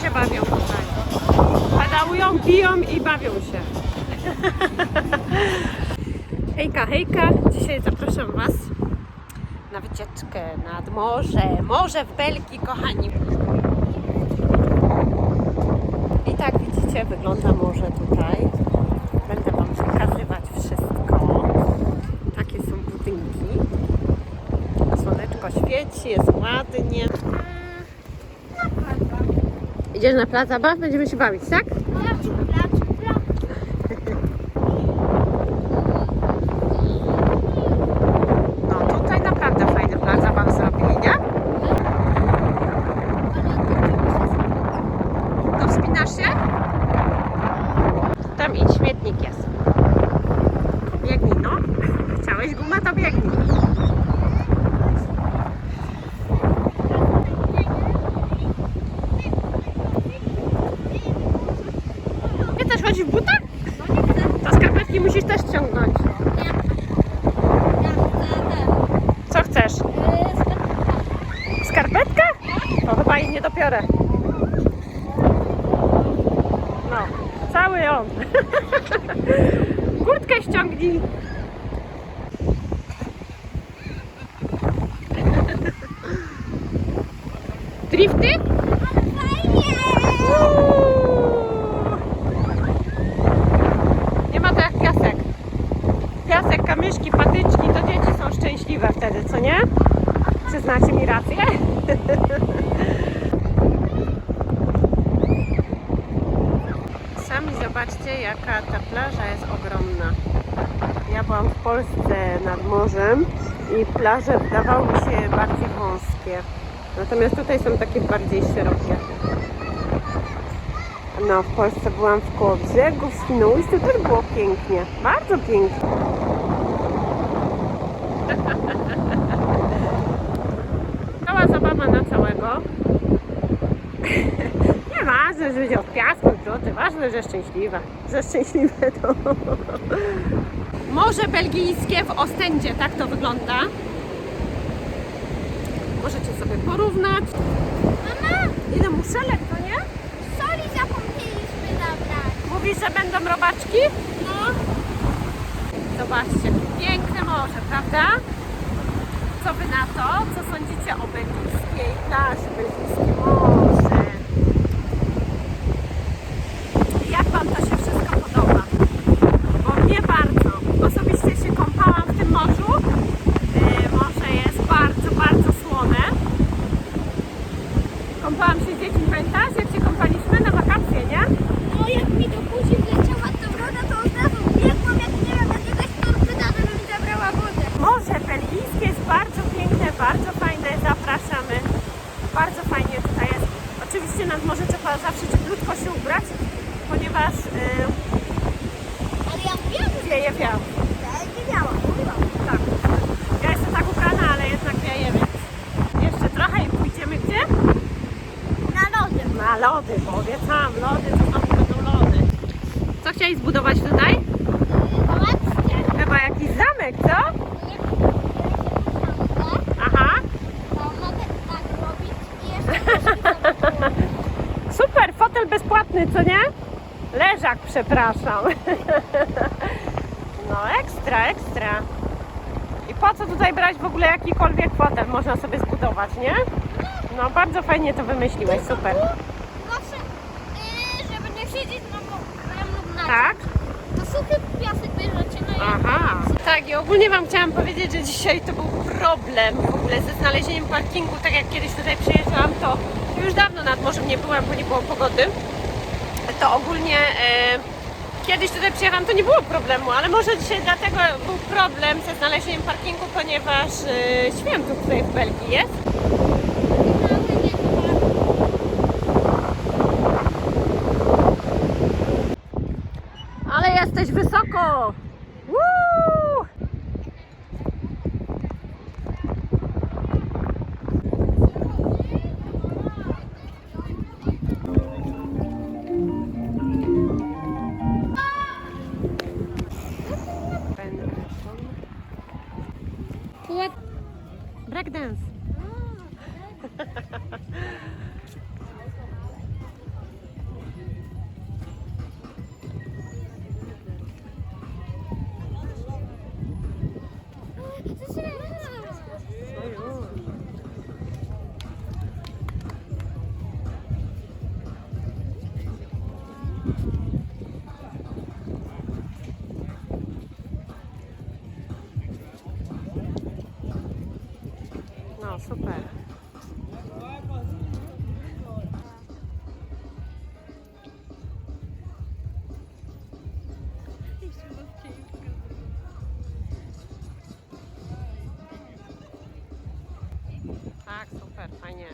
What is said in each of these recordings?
się bawią tutaj. Pedałują, piją i bawią się. Hejka, hejka! Dzisiaj zapraszam Was na wycieczkę nad morze. Morze w Belgii, kochani. I tak widzicie, wygląda morze tutaj. Będę Wam pokazywać wszystko. Takie są budynki. Słoneczko świeci, jest ładnie. Idziesz na plac zabaw? Będziemy się bawić, tak? No tutaj naprawdę fajny plac zabaw zrobili, nie? To wspinasz się? Tam idź, śmietnik jest. Biegnij, no. Chciałeś gumę, to biegnij. Nie też chodzi w butach? To skarpetki musisz też ściągnąć. Co chcesz? Skarpetkę? To chyba jej nie dopiorę. No, cały on. Kurtkę ściągnij. Drifty? Uuu. Nie ma to jak piasek. Piasek, kamyszki, patyczki, to dzieci są szczęśliwe wtedy, co nie? Przyznacie mi rację? Sami zobaczcie, jaka ta plaża jest ogromna. Ja byłam w Polsce nad morzem i plaże wydawały mi się bardziej wąskie. Natomiast tutaj są takie bardziej szerokie. No, w Polsce byłam w Kołobrzegu, w Świnoujściu, też było pięknie. Bardzo pięknie. Cała zabawa na całego. Nieważne, że będzie od druty. Ważne, że szczęśliwe. Że szczęśliwe to... Morze Belgijskie w Ostendzie, tak to wygląda. Możecie sobie porównać. Mama, Ile muszelek, to nie? soli zapomnieliśmy zabrać. Mówisz, że będą robaczki? No, Zobaczcie, piękne morze, prawda? Co wy na to? Co sądzicie o belgijskiej plaży, belgijskim morze? Jak wam to się wszystko podoba? Bo mnie bardzo. Osobiście się kąpałam w tym morzu. Yy, Morze jest bardzo, bardzo słone. Kąpałam się z dziećmi, pamiętasz? Jak się kąpaliśmy na wakacje, nie? no jak mi do buzi wleciała ta woda, to od razu biegłam, jak nie wiem, jak jakaś torpeda, to mi zabrała wodę. Morze belgijskie jest bardzo piękne, bardzo fajne, zapraszamy. Bardzo fajnie tutaj jest. Oczywiście nad morze trzeba zawsze cieplutko się ubrać, ponieważ yy, Ale ja mówiłam, że wieje wiatr. nie miałam, mówiłam. Tak. Ja jestem tak ubrana, ale jednak wieje, więc jeszcze trochę i pójdziemy gdzie? Na Na lody, obiecałam lody, to znowu będą lody. Co chcieli zbudować tutaj? Chyba jakiś zamek, co? Aha. Super, fotel bezpłatny, co nie? Leżak, przepraszam. No ekstra, ekstra. I po co tutaj brać w ogóle jakikolwiek fotel można sobie zbudować, nie? No bardzo fajnie to wymyśliłeś, super. Zawsze, yy, żeby nie siedzieć na mokrym lub na Tak? To suchy piasek bierzecie, no i Aha. Tak, i ogólnie Wam chciałam powiedzieć, że dzisiaj to był problem w ogóle ze znalezieniem parkingu. Tak jak kiedyś tutaj przyjeżdżałam, to już dawno nad morzem nie byłam, bo nie było pogody. To ogólnie e, kiedyś tutaj przyjechałam, to nie było problemu, ale może dzisiaj dlatego był problem ze znalezieniem parkingu, ponieważ e, święto tutaj w Belgii jest. No, super. Tak, super, fajnie.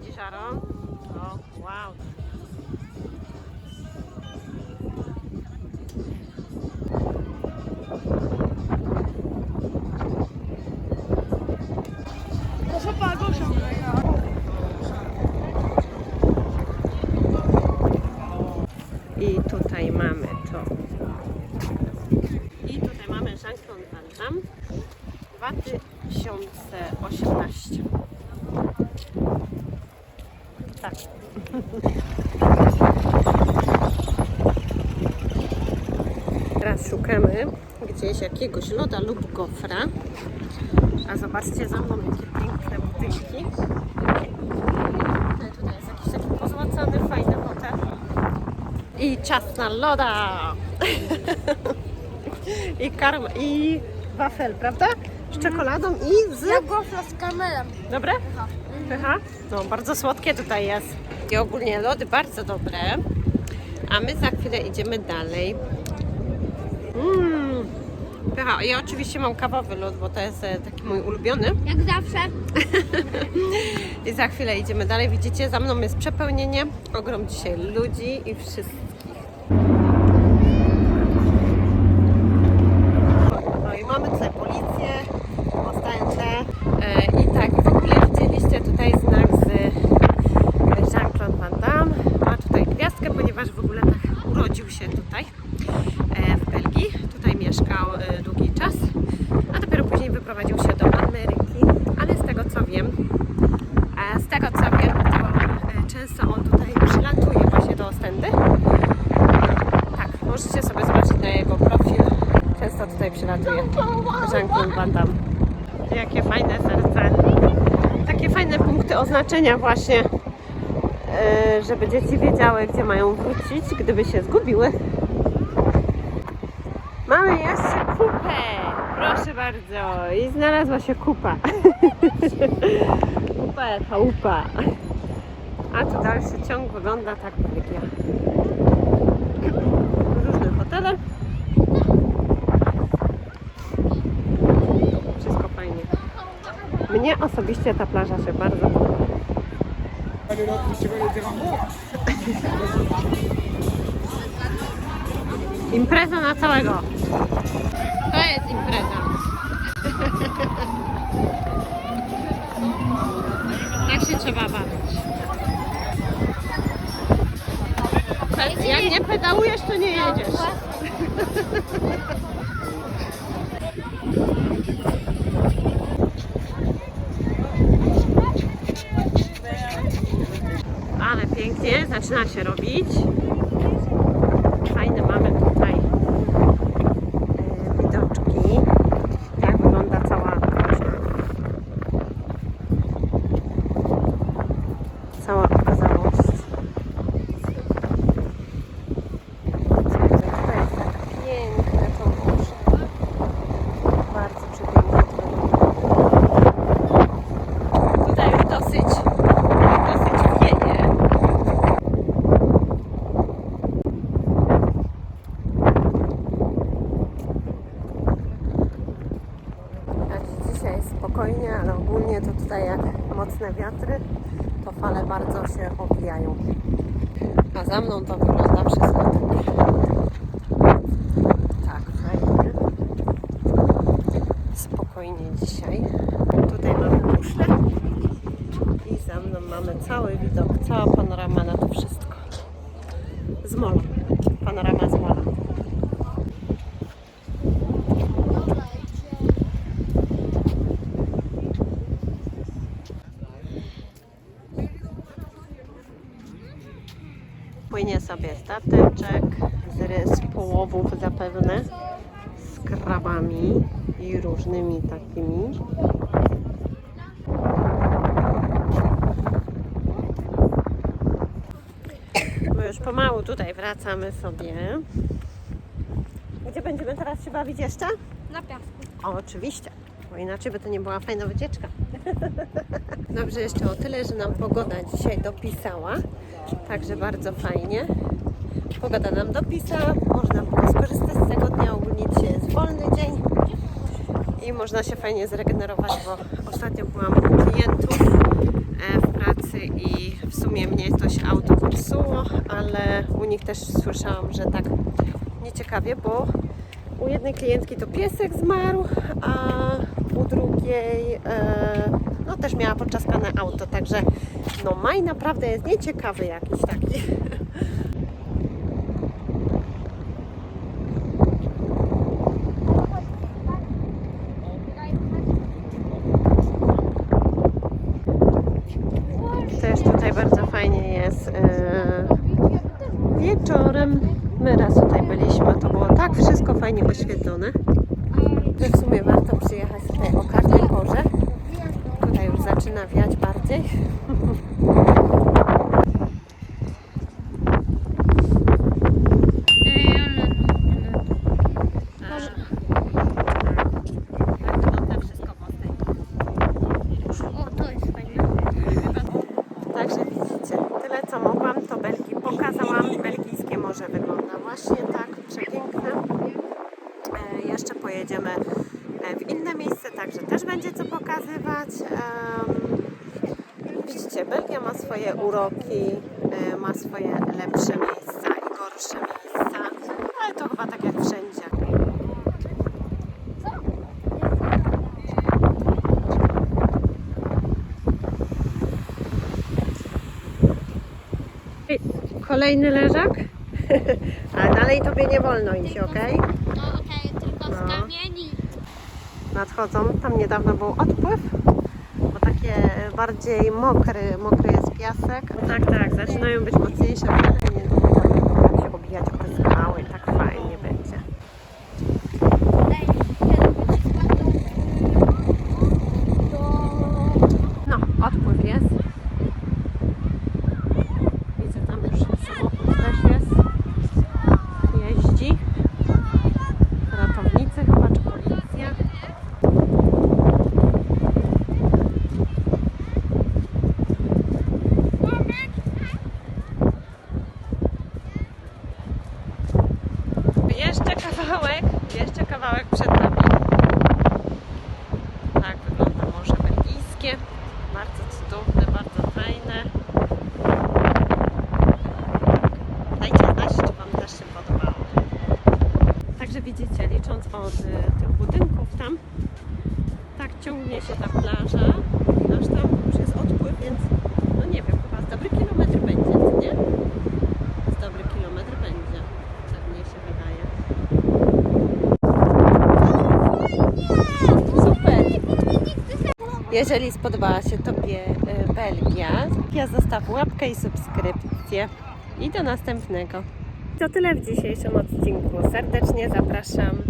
Widzisz, Aaron? O, wow. I tutaj mamy to. I tutaj mamy Jean-Claude Van Damme 2018. Tak. Szukamy gdzieś jakiegoś loda lub gofra. A zobaczcie za mną, jakie piękne budynki. Tutaj, tutaj jest jakiś taki pozłacany, fajny hotel. I czas na loda! I karm, i wafel, prawda? Z czekoladą i z... Ja gofra z kamelem. Dobre? Pycha? No, bardzo słodkie tutaj jest. I ogólnie lody bardzo dobre. A my za chwilę idziemy dalej. Mmm. Pycha. Ja oczywiście mam kawowy lód, bo to jest e, taki mój ulubiony. Jak zawsze. I za chwilę idziemy dalej. Widzicie, za mną jest przepełnienie. Ogrom dzisiaj ludzi i wszystkich. No i mamy tutaj policję, ostędę. E, I tak, w ogóle widzieliście tutaj znak z e, Jean-Claude Van Damme. Ma tutaj gwiazdkę, ponieważ w ogóle tak urodził się tutaj e, w Belgii. Tutaj mieszkał e, długi czas, a dopiero później wyprowadził się do Ameryki. Ale a z tego co wiem, to e, często on tutaj przylatuje właśnie do Ostendy. Tak, możecie sobie zobaczyć na jego profil. Często tutaj przylatuje Jean-Claude Van Damme. Jakie fajne serce. Takie fajne punkty oznaczenia właśnie, e, żeby dzieci wiedziały, gdzie mają wrócić, gdyby się zgubiły. Mamy jeszcze kupę. Proszę bardzo. I znalazła się kupa. Kupa, chałupa. A tu dalszy ciąg wygląda tak Belgia. Różne hotele. Wszystko fajnie. Mnie osobiście ta plaża się bardzo podoba. Impreza na całego. To jest impreza. Tak się trzeba bawić. Jak nie pedałujesz, to nie jedziesz. Ale pięknie zaczyna się robić. Fajne mamy tutaj e, widoczki. Tak wygląda cała plaża. Cała okazałość. Słuchajcie, Tutaj jest tak piękne to morze. Bardzo przepięknie to wygląda. Tutaj już dosyć, dosyć wieje. Tak, dzisiaj jest spokojnie, ale ogólnie to tutaj jak mocne wiatry, to fale bardzo się obijają. A za mną to wygląda wszystko tak. Tak, fajnie. Spokojnie dzisiaj. Tutaj mamy muszle i za mną mamy cały widok, cała panorama na to wszystko. Z mola. Panorama z mola. Płynie sobie stateczek z, ry- z połowów zapewne, z krabami i różnymi takimi. My już pomału tutaj wracamy sobie. Gdzie będziemy teraz się bawić jeszcze? Na piasku. O, oczywiście, bo inaczej by to nie była fajna wycieczka. Dobrze jeszcze o tyle, że nam pogoda dzisiaj dopisała, także bardzo fajnie. Pogoda nam dopisała, można było skorzystać z tego dnia, ogólnie dzisiaj jest wolny dzień i można się fajnie zregenerować, bo ostatnio byłam u klientów e, w pracy i w sumie mnie coś auto popsuło, ale u nich też słyszałam, że tak nieciekawie, bo u jednej klientki to piesek zmarł, a u drugiej e, też miała poczaskane auto, także no maj naprawdę jest nieciekawy jakiś taki. Też tutaj bardzo fajnie jest e, wieczorem. My raz tutaj byliśmy, to było tak wszystko fajnie oświetlone, w sumie warto przyjechać tutaj o każdej porze. Zaczyna wiać bardziej. Właśnie tak, przepiękne. E, jeszcze pojedziemy w inne miejsce, także też będzie co pokazywać. Widzicie, Belgia ma swoje uroki, e, ma swoje lepsze miejsca i gorsze miejsca, ale to chyba tak jak wszędzie. Kolejny leżak, ale dalej tobie nie wolno iść, ok? No okej, tylko No. z kamieni. Nadchodzą. Tam niedawno był odpływ, bo takie bardziej mokry, mokry jest piasek. Tak, tak, zaczynają być mocniejsze kawałek przed Jeżeli spodobała się Tobie y, Belgia, ja zostaw łapkę i subskrypcję. I do następnego. To tyle w dzisiejszym odcinku. Serdecznie zapraszam.